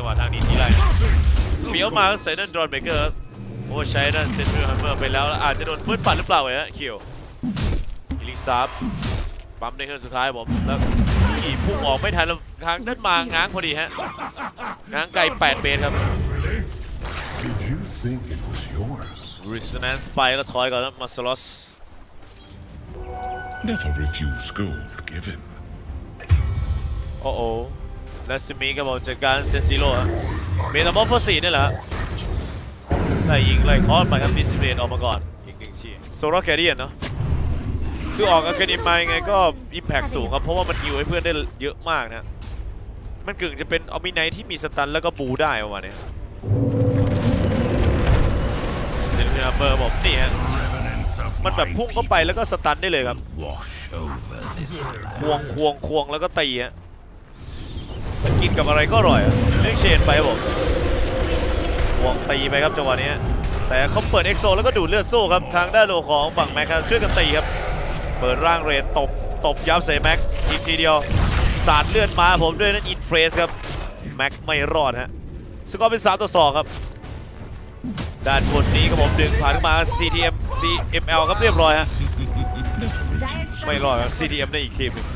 จังหวะทางนี้ทีไรเปียวมาใส่นั่นดรอนเบเกอร์โอ้ใช้นั่นเซนเตอร์ฮัมเมอร์ไปแล้วแล้วอาจจะโดนฟื้นปัดหรือเปล่าเนี่ยคิวอิลิซาบปั๊มในเครื่องสุดท้ายผมแล้วขี่พุ่งออกไม่ทันแล้วทางนั้นมาง้างพอดีฮะง้างไกล8เมตรครับ Did you think it was yours? Resonance ไปแล้วถอยก่อนแล้วมาสลอส Never refuse gold given. โอ้โห นัสมีกับผมจัดการเซซิโร่ฮะเมตาบอลฟอสีนี่แหละฮะไล่ยิงไล่คอร์สไปครับดิสเพลนออกมาก่อนอีกหนึ่งชีโซโลแคเดียนเนาะคือออกอาคาเดมายังไงก็อิมแพคสูงครับ เพราะว่ามันฮิวให้เพื่อนได้เยอะมากนะ มันกึ่งจะเป็นออมิไนที่มีสตันแล้วก็บูได้ประมาณเนี้ยเซนเนอร์เบอร์บอกนี่ฮะมันแบบพุ่งเข้าไปแล้วก็สตันได้เลยครับ Wash over this ควงควงควงแล้วก็ตีฮะ มันกินกับอะไรก็อร่อยเรียกเชนไปบผมควงตีไปครับจังหวะนี้แต่เขาเปิดเอ็กโซแล้วก็ดูดเลือดสู้ครับทางด้านโลของฝั่งแม็กครับช่วยกันตีครับ เปิดร่างเรทตบตบยับใส่แม็กอีกทีเดียว สาดเลือดมาผมด้วยนั่นอินเฟรสครับแม็กไม่รอดฮะสกอร์เป็น3ต่อ2ครับ ด้านบนนี้ครับผมดึงผ่านมา CTM CML ครับเรียบร้อยฮะไม่รอดครับ CTM ได้อีกทีมนึง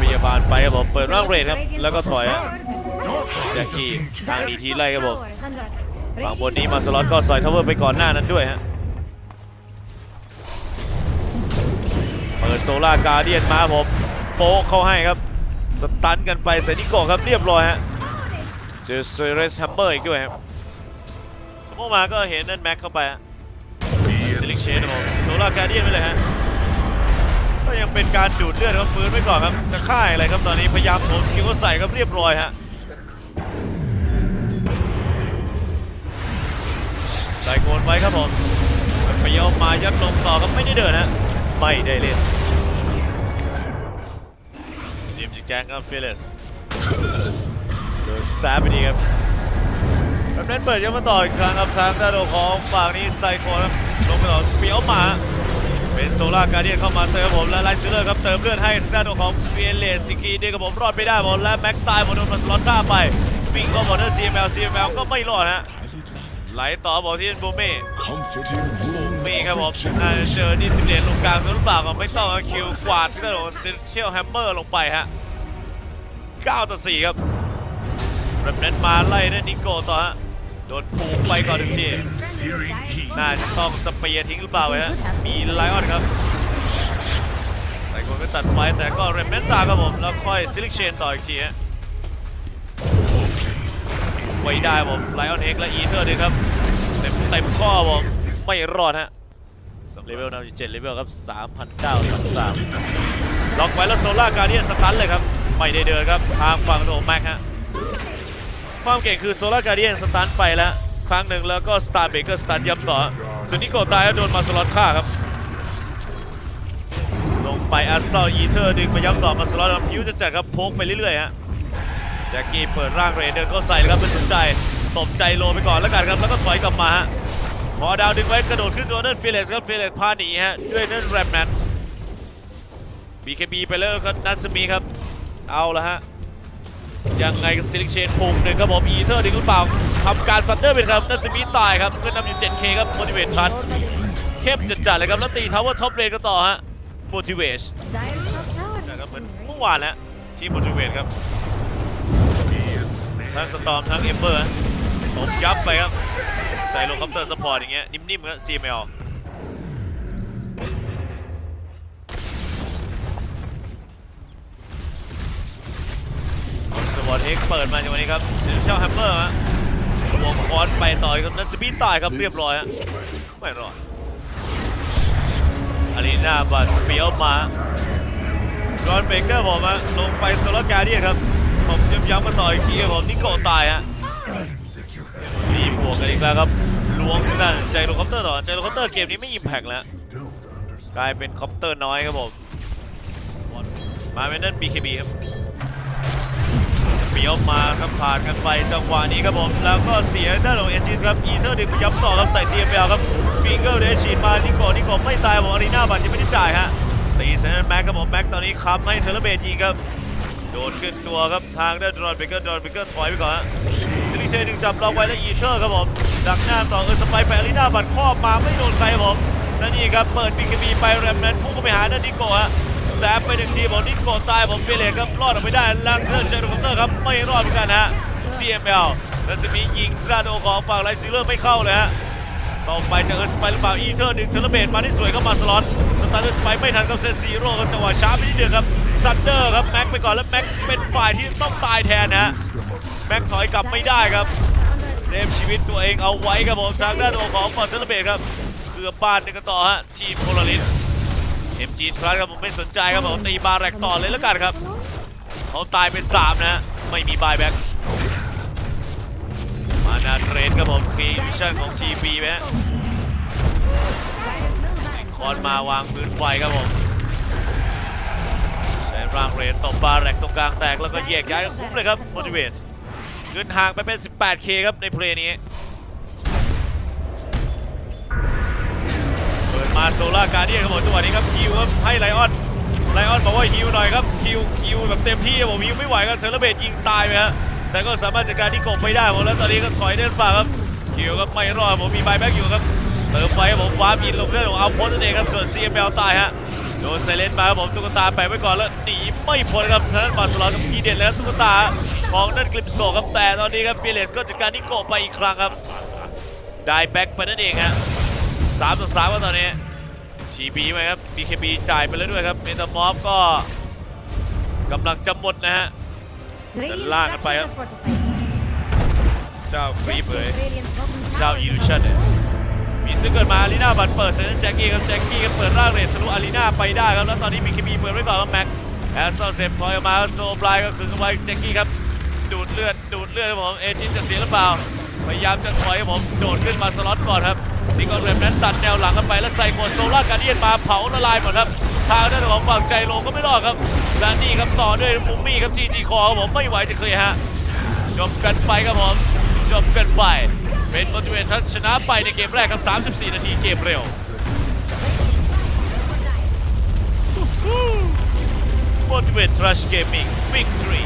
พยาบาลไปครับผมเปิดร่างเรทครับแล้วก็ถอยฮะแจ็คกี้ทางดีทีไล่ครับผมฝั่งบนนี้มาสล็อตก็สอยทาวเวอร์ไปก่อนหน้านั้นด้วยฮะเปิดโซล่าการเดียนมาผมโป๊เข้าให้ครับสตันกันไปเซนิโกครับเรียบร้อยฮะเจอเซเรสแฮมเมอร์อีกด้วยครับสมมติมาก็เห็นนั่นแม็กเข้าไปฮะซิลิเชนครับผมโซล่าการเดียนไปเลยฮะ ก็ยังเป็นการดูดเลือดครับฟื้นไว้ก่อนครับ จะฆ่าอะไรครับตอนนี้พยายามโถมสกิลก็ใส่ครับเรียบร้อยฮะใส่โกนไว้ครับผมพยายามมายัดลงต่อครับไม่ได้เดินฮะไม่ได้เล่นทีมจิแกงครับฟิลิสโดยแซบไปดีครับแบบนั้นเปิดยังมาต่ออีกครั้งครับทางด้านของฝั่งนี้ไซโคครับลงไปต่อสเปียวมา เป็นโซล่าการเดียนเข้ามาเติมผมและไลท์ซิลเลอร์ครับเติมเลือดให้ทางด้านของเฟียเลสซิกีเดียกับผมรอดไปได้ผมและแม็กตายหมดโดนมาสล็อตฆ่าไปวิ่งก็หมดแล้วซีเอ็มลซีเอ็มเอลก็ไม่รอดฮะไหลต่อบอกที่บูเม่โบมีครับผมน่าจะเจอที่สิเดนลงกลางหรือเปล่าก็ไม่ต้องคิวกวาดที่ด้านของเซนเชียลแฮมเมอร์ลงไปฮะ9ต่อ4ครับแบบนั้นมาไล่นั่นนิโก้ต่อฮะ โดนปูไปก่อนหนึ่งทีน่าจะต้องสเปียร์ทิ้งหรือเปล่าฮะมีไลออนครับใส่คนก็ตัดไฟแต่ก็เรมเมนตาครับผมแล้วค่อยซิลิกเชนต่ออีกทีฮะไว้ได้ผมไลออนเฮกและอีเทอร์ดีครับเต็มเต็มข้อผมไม่รอดฮะสำเลเวลนำอยู่7เลเวลครับ3,933ล็อกไว้แล้วโซล่าการเดียนสตันเลยครับ ไม่ได้เดินครับ ทางฝั่งโดแม็กฮะ ความเก่งคือโซล่าการเดียนสตันไปแล้ว ครั้งหนึ่งแล้วก็สตาร์เบเกอร์สตันย้ำต่อส่วนนิโกตายแล้วโดนมาสล็อตฆ่าครับ ลงไปอัสตออีเทอร์ดึงมาย้ำต่อมาสล็อตทำคิวจะจัดครับโพกไปเรื่อยๆฮะแจ็คกี้เปิดร่างเรเดินก็ใส่แล้วครับเป็นสนใจตบใจโลไปก่อนแล้วกันครับแล้วก็ถอยกลับมาฮะพอดาวดึงไว้กระโดดขึ้นตัวนั่นฟิเลสครับฟิเลสพาหนีฮะด้วยนั่นแรมแมน BKB ไปแล้วครับนัสมีครับเอาละฮะ ยังไงซิลิกเชนพุ่งหนึ่งครับผมอีเทอร์ดึงหรือเปล่าทำการซันเดอร์เป็นครับนัสมีตายครับเงินนำอยู่ 7K ครับ m o t i v a t ทันเข้มจัดๆเลยครับแล้วตีทาวเวอร์ท็อปเลนก็ต่อฮะ motivate นะครับเหมือนเมื่อวานแล้วที่ motivate ครับทั้งสตอมทั้งเอมเบอร์ผมยับไปครับ ใจโลคอปเตอร์สปอร์ตอย่างเงี้ยนิ่มๆครับ CML ส วอตเอ็กเปิดมาในวันนี้ครับซิลเชลแฮมเมอร์ฮะวงคอนไปต่อยกับนัสบีตายครับเรียบร้อยฮะไม่รอดอารีนาบัสเปียวมาจอนเบเกอร์บอกมาลงไปโซลาการเดียครับ ผมย้ำๆมาต่ออีกทีครับผมนิโกตายฮะรีบบวกกันอีกแล้วครับล้วงนั่นใจโลคอปเตอร์ต่อใจโลคอปเตอร์เกมนี้ไม่อิมแพกแล้วกลายเป็นคอปเตอร์น้อยครับผมมาเป็นนั่น BKB ครับ เปียวมาครับผ่านกันไปจังหวะนี้ครับผมแล้วก็เสียด้านของเอจิครับอีเทอร์ดึงย้ำต่อครับใส่ CFL ครับฟิงเกิลเดชีนมานิโกนิโกไม่ตายผมอารีนาบัตยังไม่ได้จ่ายฮะตีเซนแม็กครับผมแม็กตอนนี้ค้ำให้เทเลเบตยิงครับโดนขึ้นตัวครับทางด้านดรอนเบเกอร์ดรอนเบเกอร์ถอยไปก่อนฮะซิลิเชนหนึ่งจับเราไว้แล้วอีเทอร์ครับผมดักหน้าต่อเออสไปร์ไปอารีนาบัตรครอบมาไม่โดนใครครับผมและนี่ครับเปิดบีกบีไปแรมแมนพุ่งเข้าไปหาด้านนิโกะฮะ แซฟไปหนึ่งทีบอกนิโกตายผมเฟเลกครับรอดออกไปได้ลังเทอร์เจอร์คอมเตอร์ครับไม่รอดเหมือนกันฮะ CML รัศมียิงกระโดดของฝั่งไรซิลเลอร์ไม่เข้าเลยฮะต่อไปจะเอิร์สไปร์หรือเปล่าอีเทอร์หนึ่งเทเลเบตมาที่สวยก็มาสล็อตสตาร์เดอร์สไปร์ไม่ทันกับเซซีโร่ครับจังหวะช้าไปนิดเดียวครับซันเดอร์ครับแม็กไปก่อนแล้วแม็กเป็นฝ่ายที่ต้องตายแทนนะฮะแม็กถอยกลับไม่ได้ครับเซฟชีวิตตัวเองเอาไว้ครับผมทางด้านของฝั่งเทเลเบตครับเกือบบ้านหนึ่งกันต่อฮะทีมโพลาริส อ็มจีทรัสครับผมไม่สนใจครับผมตีบาแรกต่อเลยแล้วกันครับเขาตายไปสามนะไม่มีบายแบ็กมานาเทรนครับผมครีวิชั่นของทีบีไหมฮะคอนมาวางปืนไฟครับผมใช้ร่างเรนตบบาแรกตรงกลางแตกแล้วก็แยกย้ายกันคุ้มเลยครับ motivate เงินห่างไปเป็น 18k ครับในเพลย์นี้ มาโซล่าการเดียนครับผมจังหวะนี้ครับฮิวครับให้ไลออนไลออนบอกว่าฮิวหน่อยครับฮิวฮิวแบบเต็มที่ครับผมฮิวไม่ไหวครับเทเลเบตยิงตายไปฮะแต่ก็สามารถจัดการที่กบไม่ได้ผมแล้วตอนนี้ก็ถอยเดินป่าครับฮิวครับไม่รอดผมมีบายแบ็กอยู่ครับเติมไปครับผมวาร์ปอินลงเรื่องของเอาพ้นนั่นเองครับส่วน CML ตายฮะโดนไซเลนมาครับผมตุ๊กตาแปะไว้ก่อนแล้วหนีไม่พ้นครับทางด้านบาร์เซลนากับทีเด็ดแล้วตุ๊กตาของนั่นกลิปโซครับแต่ตอนนี้ครับฟิเลสก็จัดการนิโกะไปอีกครั้งครับได้แบ็กไปนั่นเองฮะ สามต่อสามครับตอนนี้ชีบีไหมครับ BKB จ่ายไปแล้วด้วยครับเมตามอฟก็กำลังจะหมดนะฮะ Radiant Laag het bij, structures are fortified. เจ้าครีเลย Radiant Sultan เจ้าอิลูชันเนี่ยมีซึ่งเกิดมาอารีนาบัตรเปิดเซนแจ็คกี้ครับแจ็คกี้ก็เปิดร่างเรททะลุอารีนาไปได้ครับแล้วตอนนี้มีคีบีเปิดไว้ก่อนครับแม็กแอสโซเซฟพอยออกมาโซบลายก็คือไว้แจ็คกี้ครับดูดเลือดดูดเลือดครับผมเอจินจะเสียหรือเปล่า พยายามจะถอยผมโดดขึ้นมาสล็อตก่อนครับนี่ก็เรมนั้นตัดแนวหลังกันไปแล้วใส่กดโซล่าการเดียนมาเผาละลายหมดครับทางด้านของฝั่งใจโลก็ไม่รอดครับและนี่ครับต่อด้วยมุมมี่ครับจีจีคอครับผมไม่ไหวจะเคลียร์ฮะจบกันไปครับผมจบกันไปเป็นโม t เวทัชชนะไปในเกมแรกครับ 34 นาทีเกมเร็วโม t เวท Rush Gaming Victory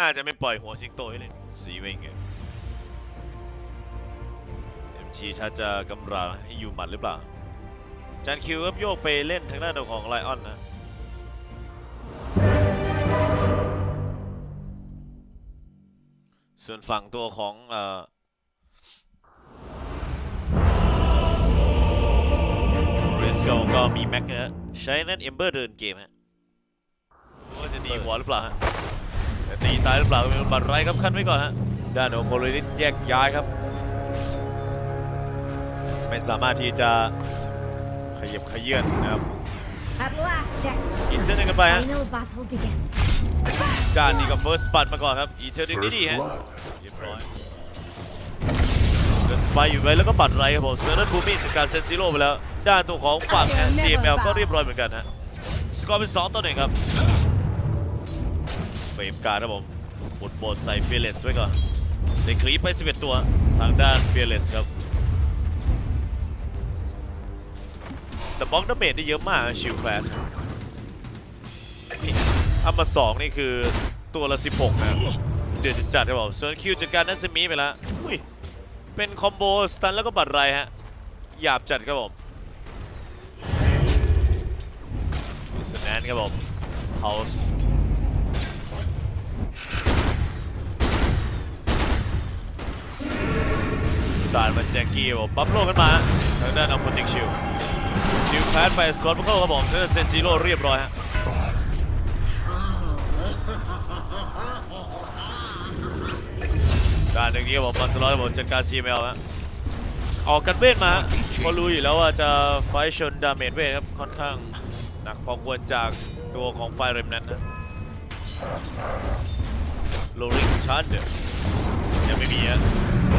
น่าจะไม่ปล่อยหัวสิงโตให้เล่นสีเวงเงเอ็มจีถ้าจะกำราให้อยู่หมัดหรือเปล่า จานคิวครับโยกไปเล่นทางด้านของไลออนนะส่วนฝั่งตัวของเอ่อเรสโกก็มีแม็กนะใช้นั่นเอมเบอร์เดินเกมฮะว่าจะดีหัวหรือเปล่าฮะ จะตีตายหรือเปล่าเป็นบัตรไรครับขั้นไว้ก่อนฮะด้านของโพลิสแยกย้ายครับ ไม่สามารถที่จะขยับขยื่นนะครับ At last, Jax. อีกเช่นหนึงกันไปฮะ Final battle begins. การนี้ก็เฟิร์สปัดมาก่อนครับอีกเช่นหนึงนี่ First ดีฮะ blood. เรียบร้อยเดอะสไปอยู่ไว้แล้วก็ปัดไรครับผมเซอร์นันบูมี่จากการเซตซีโร่ไปแล้ว ด้านตัวของฝั่ง CML ก็เรียบร้อยเหมือนกันฮะสกอร์เป็น2ต่อ1ครับเฟ รมการครับผมบดบดใส่เฟียเลสไว้ก่อนได้คลีปไป 11 ตัวทางด้านเฟียเลสครับ แต่บล็อกดาเมจได้เยอะมากชิลแฟสอัพมา2นี่คือตัวละ 16 นะเดือดจัดครับผมส่วนคิวจัดการนัสมิไปแล้วเป็นคอมโบสตันแล้วก็บัตรไรฮะหยาบจัดครับผมสแนนครับผมเฮาส์ สารมาแจ็คกี้ครับผมบัฟโลกันมาทางด้านอัลฟอนติกชิลชิลแพนไปสวนพัเข้าครับผมทางด้นเซนซิโร่เรียบร้อยฮะการหนึ่งนี้ผมมาสล็อตผมจัดการ CML ฮะออกกันเวทมาเพราะรู้อยู่แล้วว่าจะไฟชนดาเมจเวทครับค่อนข้างหนักพอควรจากตัวของไฟเรมนั้นนะโลริงชาร์เดอร์ยังไม่มีฮะ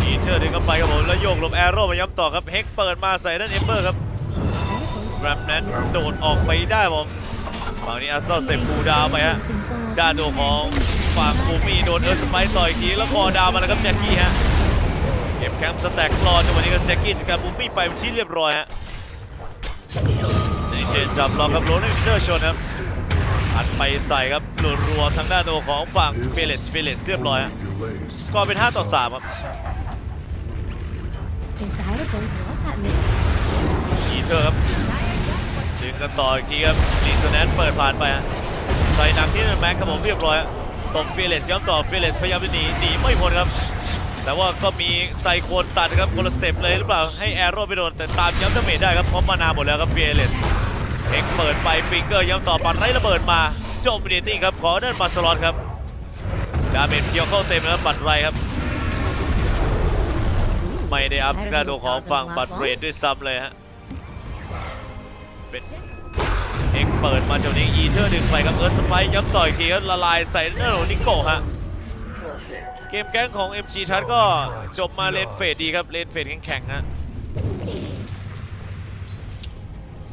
อีเทอร์ดึงเข้าไปครับผมแล้วโยกลมแอโร่มาย้ำต่อครับเฮกเปิดมาใส่นั่นเอมเบอร์ครับแรมนั้นโดดออกไปได้ผมฝั่งนี้อาร์ซอลสเต็ปคูดาวไปฮะด้านตัวของฝั่งบูมี่โดนเอิร์ธสไปต่อยอีกทีแล้วคอดาวมาแล้วครับแจ็คกี้ฮะเก็บแคมป์สแต็กรอจังหวะนี้ก็แจ็คกี้จัดการบูมี่ไปเป็นที่เรียบร้อยฮะซีเชนจับล็อกครับโรลิงเดอร์ชนครับอัดไปใส่ครับรัวๆทางด้านโอของฝั่งเฟเลสเฟเลสเรียบร้อยฮะสกอร์เป็น 5 ต่อ 3 ครับ Is Dire going to let that mid? อีเทอร์ครับดึงกันต่ออีกทีครับลีสแนนเปิดผ่านไปฮะใส่หนักที่แม็กครับผมเรียบร้อยฮะตบเฟเลสย้ำต่อเฟเลสพยายามจะหนีหนีไม่พ้นครับ แต่ว่าก็มีไซโคนตัดครับคนละสเต็ปเลยหรือเปล่าให้แอโร่ไปโดนแต่ตามย้ำดาเมจได้ครับเพราะมานาหมดแล้วครับเฟเลสเอ็กเปิดไปฟิงเกอร์ย้ำต่อปัดไร้ระเบิดมาโจมเดตี้ครับขอเดินมาสลอตครับดาเมจเกี่ยวเข้าเต็มแล้วปัดไรครับ ไม่ได้อัพสกาโดของฝั่งบัตรเรดด้วยซ้ำเลยฮะ เป็นเอ็กเปิดมาจากนี้อีเทอร์ดึงไปครับเอิร์ธสไปค์ย้ำต่ออีกทีครับละลายใส่เนอร์นิโกะฮะ เกมแก๊งของ MG ทัดก็จบมาเลนเฟดดีครับ เลนเฟดแข็งๆฮะ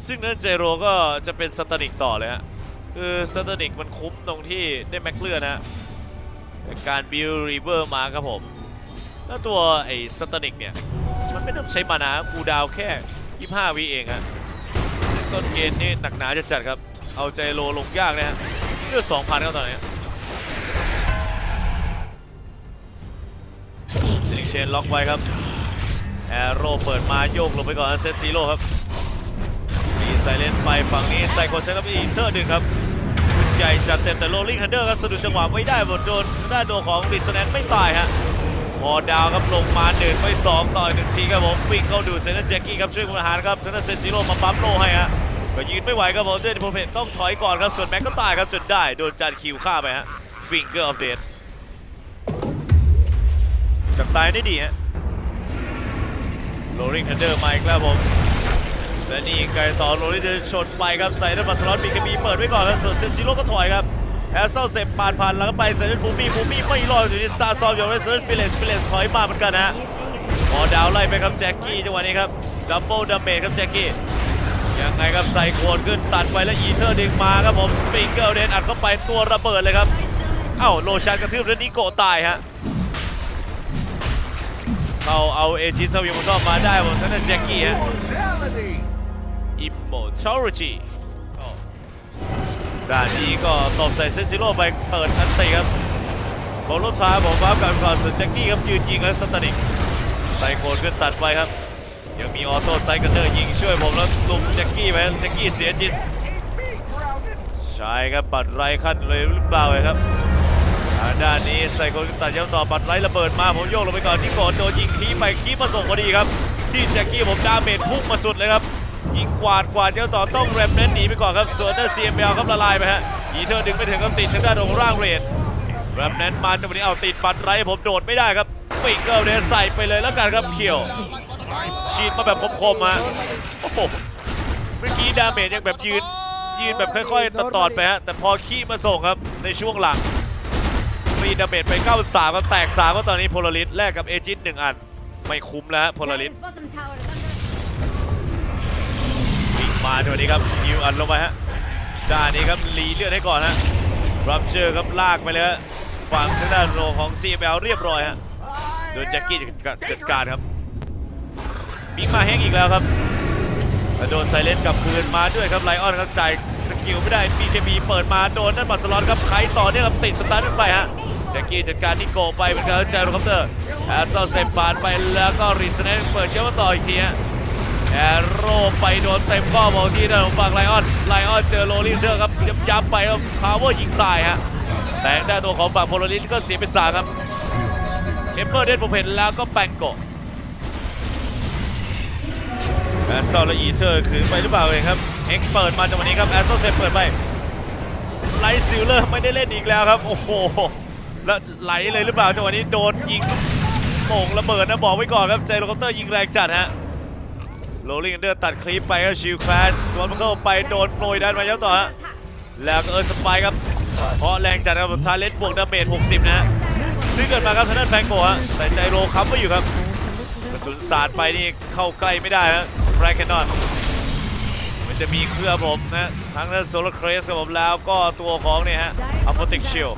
ซึ่งนั่นเจโรก็จะเป็นสตานิกต่อเลยฮะคือสตานิกมันคุ้มตรงที่ได้แม็กเลือดนะฮะการบิลรีเวอร์มาครับผม แล้วตัวไอ้สตานิกเนี่ย มันไม่ต้องใช้มานาคูดาวแค่ 25 วิเองฮะซึ่งต้นเกมนี่หนักหนาจะจัดครับ เอาใจโลลงยากนะฮะเลือด2,000ครับตอนนี้ซิลิงเชนล็อกไว้ครับแอโร่เปิดมาโยกลงไปก่อนเซตซีโร่ครับมีไซเลนไปฝั่งนี้ไซโคเซนครับอีเทอร์ดึงครับใหญ่จัดเต็มแต่โรลลิงทันเดอร์ครับสะดุดจังหวะไม่ได้บนโดนด้านโดของดิสแนนไม่ตายฮะ พอดาวครับลงมาเดินไป2ต่อหนึ่งทีครับผมวิ่งเข้าดูเซนต์แจ็คกี้ครับช่วยคุณอาหารครับเซนต์เซซิโร่มาปั๊มโลให้ฮะก็ยืนไม่ไหวครับผมด้วยโปรเพนต้องถอยก่อนครับส่วนแม็กก็ตายครับจนได้โดนจานคิวฆ่าไปฮะฟิงเกอร์ออฟเดตจากตายได้ดีฮะโรลิงทันเดอร์มาอีกแล้วผมและนี่ไกลต่อโรลิงเดินชนไปครับใส่ด้านมาสล็อตบีเคบีเปิดไว้ก่อนครับส่วนเซนซิโร่ก็ถอยครับ แอสเซลเซปปาดผ่านแล้วก็ไปเซนต์บูมี่บูมี่ไม่รอดอยู่ที่สตาร์ซอมอยู่ในเซนต์ฟิเลสฟิเลสถอยมาเหมือนกันนะฮะพอดาวไล่ไปครับแจ็คกี้จังหวะนี้ครับดับเบิลดาเมจครับแจ็คกี้ยังไงครับใส่โคนขึ้นตัดไปแล้วอีเทอร์ดึงมาครับผมฟิงเกิลเดนอัดเข้าไปตัวระเบิดเลยครับเอ้าโลชันกระทืบแล้วนิโกตายฮะเขาเอาเอจิสวิมเข้ามาได้ผมท่านแจ็คกี้ฮะ Mortality! Immortality ก็ ด้านนี้ก็ตบใส่เซนซิโร่ไปเปิดอันตีครับบอลลูท้ายผมฟ้ากับก่อนส่วนแจ็คกี้ครับยืนยิงแล้วสตาร์นิกใส่โคนขึ้นตัดไปครับ ยังมีออโต้ไซกันเดอร์ยิงช่วยผมแล้วลุมแจ็คกี้ไปแจ็คกี้เสียจิตใช่ครับปัดไรขั้นเลยหรือเปล่าครับทางด้านนี้ใส่โคนตัดย้ำต่อปัดไรระเบิดมาผมโยกลงไปก่อนที่โกดโดนยิงทีไปคีมาส่งพอดีครับ ที่แจ็คกี้ผมดาเมจพุ่งมาสุดเลยครับ ยิงกวาดกวาดเดียวต่อต้องแรมเน้นหนีไปก่อนครับส่วนด้านซีเอ็มเอลครับละลายไปฮะยีเธอดึงไปถึงครับติดทางด้านของร่างเรดแรมเน้นมาจังหวะนี้เอาติดปัดไรผมโดดไม่ได้ครับฟิงเกิลเดนใส่ไปเลยแล้วกันครับเขียวฉีดมาแบบคมๆฮะโอ้โหเมื่อกี้ดาเมจยังแบบยืนยืนแบบค่อยๆตอดไปฮะแต่พอขี้มาส่งครับในช่วงหลังมีดาเมจไป 93ครับแตก3ก็ตอนนี้โพลาริสแลกกับเอจิตหนึ่งอัน ไม่คุ้มแล้วฮะโพลาริส มาจังหวะนี้ครับยิวอันลงไปฮะด้านนี้ครับรีเลือดให้ก่อนฮะรับเชอร์ครับลากไปเลยฮะฝั่งทางด้านโรของ CML เรียบร้อยฮะโดนแจ็คกี้จัดการครับมีมาแห้งอีกแล้วครับโดนไซเลนกับคืนมาด้วยครับไลออนครับจ่ายสกิลไม่ได้ BKB เปิดมาโดนนั่นบัตสล็อตครับใครต่อเนี่ยครับติดสตาร์ทไปฮะแจ็คกี้จัดการนิโกไปเหมือนกันครับใจโรคัปเตอร์แอสเซลเซมปานไปแล้วก็รีสเนนเปิดเจ้ามาต่ออีกทีฮะ แอโร่ไปโดนเต็มข้อมองที่ด้านของฝั่งไลออน ไลออนเจอโรลิเซอร์ครับย้ำๆไปแล้วพาวเวอร์ยิงตายฮะ แต่ด้านตัวของฝั่งโพลาริสก็เสียไปสามครับ เอมเบอร์เดนผมเห็นแล้วก็แปงโกแอสซลและอีเทอร์คืนไปหรือเปล่าเองครับเอ็กเปิดมาจังหวะนี้ครับแอสซลเซฟเปิดไปไลซิลเลอร์ไม่ได้เล่นอีกแล้วครับ โอ้โห แล้วไหลเลยหรือเปล่าจังหวะนี้โดนยิงโป่งระเบิดนะบอกไว้ก่อนครับเจโรคอปเตอร์ยิงแรงจัดฮะ โรลลิงเดอร์ตัดคลิปไปครับชิลแคลสสวนมันเข้าไปโดนโปรยดันมาแล้วต่อฮะแล้วก็เออสไปครับเพราะแรงจัดครับทาเลนบวกดาเมจ60 นะฮะซื้อเกินมาครับทางด้านแพงโกะฮะแต่ใจโรค้ำไว้อยู่ครับกระสุนสาดไปนี่เข้าใกล้ไม่ได้ฮะแฟร์แคนนอนมันจะมีเครือผมนะทั้งนั้นโซลาร์เครสครับผมแล้วก็ตัวของเนี่ยฮะอัลโฟติกชิล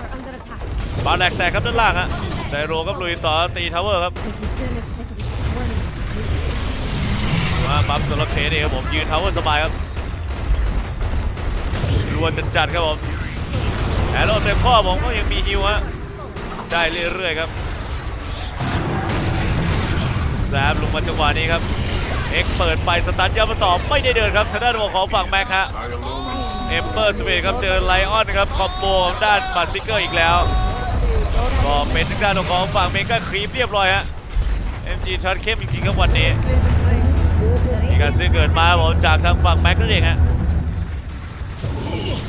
บาแหลกแตกครับด้านล่างฮะใจโรครับลุยต่อตีทาวเวอร์ครับ มาบัฟโซลาร์เคสเองครับผมยืนทาวเวอร์สบายครับรวๆจัดๆครับผมแอโร่เต็มข้อผมก็ยังมีฮิวฮะได้เรื่อยๆครับแซมลงมาจังหวะนี้ครับเอ็กเปิดไปสตันย้ำมาต่อไม่ได้เดินครับทางด้านของฝั่งแม็กฮะเอมเปอร์สเปดครับเจอไลออนครับคอมโบของด้านบัตซิเกอร์อีกแล้วก็เป็นทางด้านของฝั่งเมกาครีปเรียบร้อยฮะ MG ช็อตเข้มจริงๆครับวันนี้ การซื้อเกิดมาผมจากทางฝั่งแม็กนั่นเองฮะ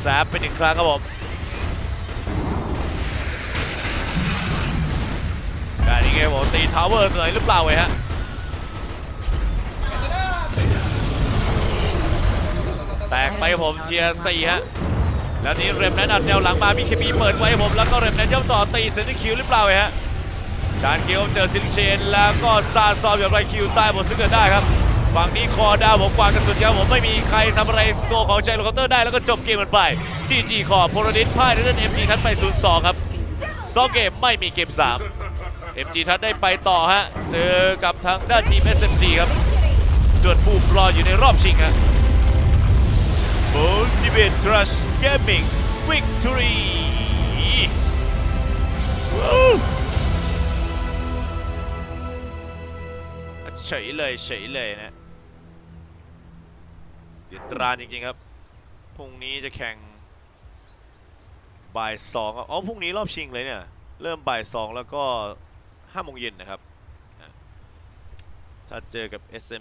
แซบไปหนึ่งครั้งครับผมการนี้ไงผมตีทาวเวอร์หน่อยหรือเปล่าเว้ยฮะแตกไปผมเชียร์สี่ฮะแล้วนี้เรมแนนอัดแนวหลังมามีเคมีเปิดไว้ผมแล้วก็เรมแนนย่อมต่อตีเซนต์คิวหรือเปล่าเว้ยฮะการเกมเจอซิลิเชนแล้วก็ซาซอมอย่างไรคิวใต้หมซึ่งเกิดได้ครับ ฝั่งนี้คอดาวผมกวางกระสุนครับผมไม่มีใครทำอะไรตัวของใจโลคาเตอร์ได้แล้วก็จบเกมกันไปจีจีคอโพลดิสพ่ายในเรื่องเอ็มจีทัดไป0-2ครับสองเกมไม่มีเกม3 MG ทัดได้ไปต่อฮะ เจอกับทางด้านทีม SMG ครับ ส่วนผู้รออยู่ในรอบชิงฮะ Motivate Trust Gaming Victory เฉยเลยเฉยเลยนะ ดือดตรานจริงๆครับ พรุ่งนี้จะแข่งบ่ายสองครับ อ๋อ พรุ่งนี้รอบชิงเลยเนี่ย เริ่มบ่ายสองแล้วก็ห้าโมงเย็นนะครับ ถ้าเจอกับ SM